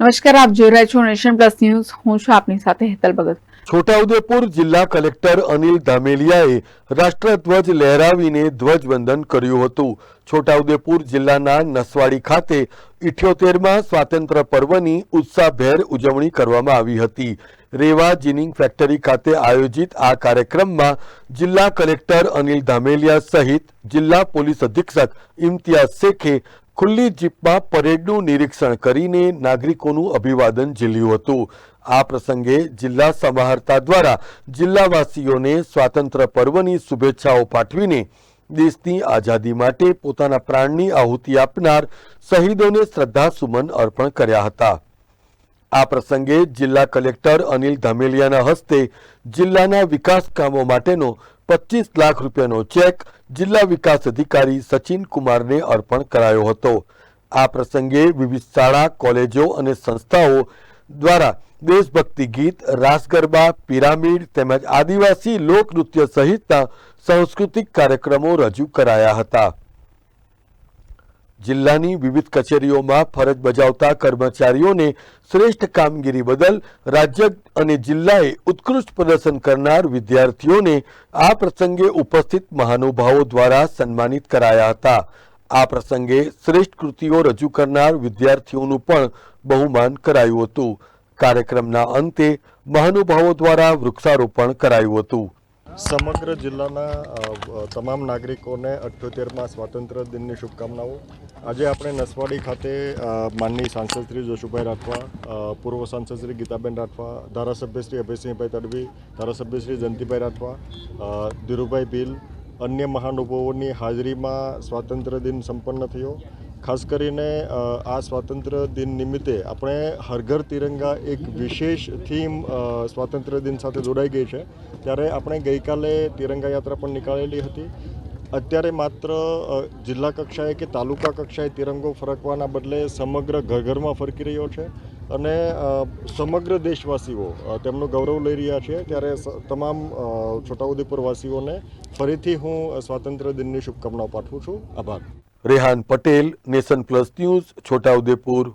નમસ્કાર, આપ જોઈ રહ્યા છો નેશન પ્લસ ન્યૂઝ. હું છું આપની સાથે હેતલ ભગત. છોટાઉદેપુર જિલ્લા કલેક્ટર અનિલ ધામેલિયાએ રાષ્ટ્રધ્વજ લહેરાવીને ધ્વજવંદન કર્યું હતું. છોટાઉદેપુર જિલ્લાના નસવાડી ખાતે ઇઠ્યોતેરમાં સ્વાતંત્ર્ય પર્વની ઉત્સાહભેર ઉજવણી કરવામાં આવી હતી. રેવા જીનિંગ ફેક્ટરી ખાતે આયોજિત આ કાર્યક્રમમાં જિલ્લા કલેક્ટર અનિલ ધામેલિયા સહિત જિલ્લા પોલીસ અધિક્ષક ઇમ્તિયાઝ શેખે ખુલ્લી જીપમાં પરેડનું નિરીક્ષણ કરીને નાગરિકોનું અભિવાદન ઝીલ્યું હતું. આ પ્રસંગે જિલ્લા સમાહર્તા દ્વારા જિલ્લાવાસીઓને સ્વાતંત્ર્ય પર્વની શુભેચ્છાઓ પાઠવીને દેશની આઝાદી માટે પોતાના પ્રાણની આહુતિ આપનાર શહીદોને શ્રદ્ધાસુમન અર્પણ કર્યા હતા. આ પ્રસંગે જિલ્લા કલેક્ટર અનિલ ધામેલિયાના હસ્તે જિલ્લાના વિકાસ કામો માટેનો પચીસ લાખ રૂપિયાનો ચેક જિલ્લા વિકાસ અધિકારી સચિન કુમારને અર્પણ કરાયો હતો. આ પ્રસંગે વિવિધ શાળા, કોલેજો અને સંસ્થાઓ દ્વારા દેશભક્તિ ગીત, રાસ ગરબા, પિરામિડ તેમજ આદિવાસી લોકનૃત્ય સહિતના સાંસ્કૃતિક કાર્યક્રમો રજૂ કરાયા હતા. જિલ્લાની વિવિધ કચેરીઓમાં ફરજ બજાવતા કર્મચારીઓને શ્રેષ્ઠ કામગીરી બદલ રાજ્ય અને જિલ્લાએ ઉત્કૃષ્ટ પ્રદર્શન કરનાર વિદ્યાર્થીઓને આ પ્રસંગે ઉપસ્થિત મહાનુભાવો દ્વારા સન્માનિત કરાયા હતા. આ પ્રસંગે શ્રેષ્ઠ કૃતિઓ રજૂ કરનાર વિદ્યાર્થીઓનું પણ બહુમાન કરાયું હતું. કાર્યક્રમના અંતે મહાનુભાવો દ્વારા વૃક્ષારોપણ કરાયું હતું. સમગ્ર જિલ્લાના તમામ નાગરિકોને અઠ્યોતેરમાં સ્વાતંત્ર્ય દિનની શુભકામનાઓ. આજે આપણે નસવાડી ખાતે માનનીય માનની સાંસદ શ્રી જોશુભાઈ રાઠવા પૂર્વ સાંસદ શ્રી ગીતાબેન રાઠવા, ધારાસભ્ય શ્રી અભયસિંહભાઈ તડવી, ધારાસભ્ય શ્રી જયંતિભાઈ રાઠવા ધીરુભાઈ ભીલ, અન્ય મહાનુભાવોની હાજરીમાં સ્વાતંત્ર્ય દિન સંપન્ન થયો. ખાસ કરીને આ સ્વાતંત્ર્ય દિન નિમિત્તે આપણે હર ઘર તિરંગા એક વિશેષ થીમ સ્વાતંત્ર્ય દિન સાથે જોડાઈ ગઈ છે. ત્યારે આપણે ગઈકાલે તિરંગા યાત્રા પણ નીકાળેલી હતી. અત્યારે માત્ર જિલ્લા કક્ષાએ કે તાલુકા કક્ષાએ તિરંગો ફરકવાના બદલે સમગ્ર ઘર ઘરમાં ફરકી રહ્યો છે અને સમગ્ર દેશવાસીઓ તેમનો ગૌરવ લઈ રહ્યા છે ત્યારે તમામ છોટાઉદેપુરવાસીઓને ફરીથી હું સ્વાતંત્ર્ય દિનની શુભકામનાઓ પાઠવું છું. આભાર. Rehan Patel, nation plus news, Chhotaudepur.